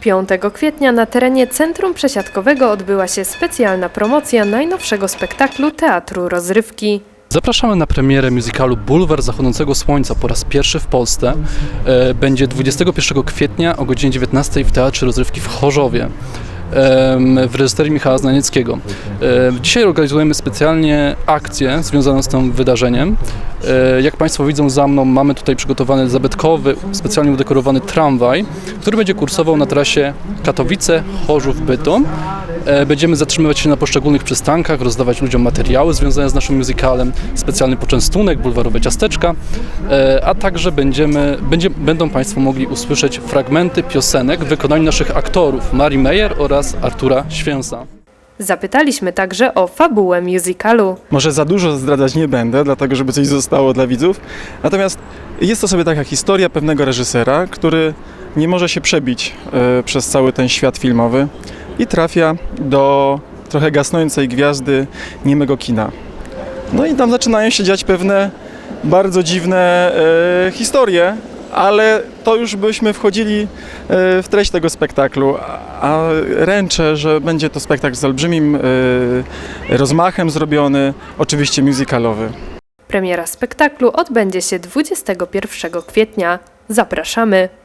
5 kwietnia na terenie Centrum Przesiadkowego odbyła się specjalna promocja najnowszego spektaklu Teatru Rozrywki. Zapraszamy na premierę musicalu Bulwar Zachodzącego Słońca po raz pierwszy w Polsce. E, Będzie 21 kwietnia o godzinie 19 w Teatrze Rozrywki w Chorzowie w reżyserii Michała Znanieckiego. Dzisiaj organizujemy specjalnie akcję związaną z tym wydarzeniem. E, Jak Państwo widzą za mną, mamy tutaj przygotowany zabytkowy, specjalnie udekorowany tramwaj, który będzie kursował na trasie Katowice, Chorzów, Bytom. E, Będziemy zatrzymywać się na poszczególnych przystankach, rozdawać ludziom materiały związane z naszym musicalem, specjalny poczęstunek, bulwarowe ciasteczka, e, a także będziemy, będzie, będą Państwo mogli usłyszeć fragmenty piosenek w wykonaniu naszych aktorów Marii Meyer oraz Artura Święsa. Zapytaliśmy także o fabułę musicalu. Może za dużo zdradzać nie będę, dlatego żeby coś zostało dla widzów. Natomiast jest to sobie taka historia pewnego reżysera, który nie może się przebić e, przez cały ten świat filmowy i trafia do trochę gasnącej gwiazdy niemego kina. No i tam zaczynają się dziać pewne bardzo dziwne e, historie, ale to już byśmy wchodzili e, w treść tego spektaklu, a ręczę, że będzie to spektakl z olbrzymim e, rozmachem zrobiony, oczywiście musicalowy. Premiera spektaklu odbędzie się 21 kwietnia. Zapraszamy!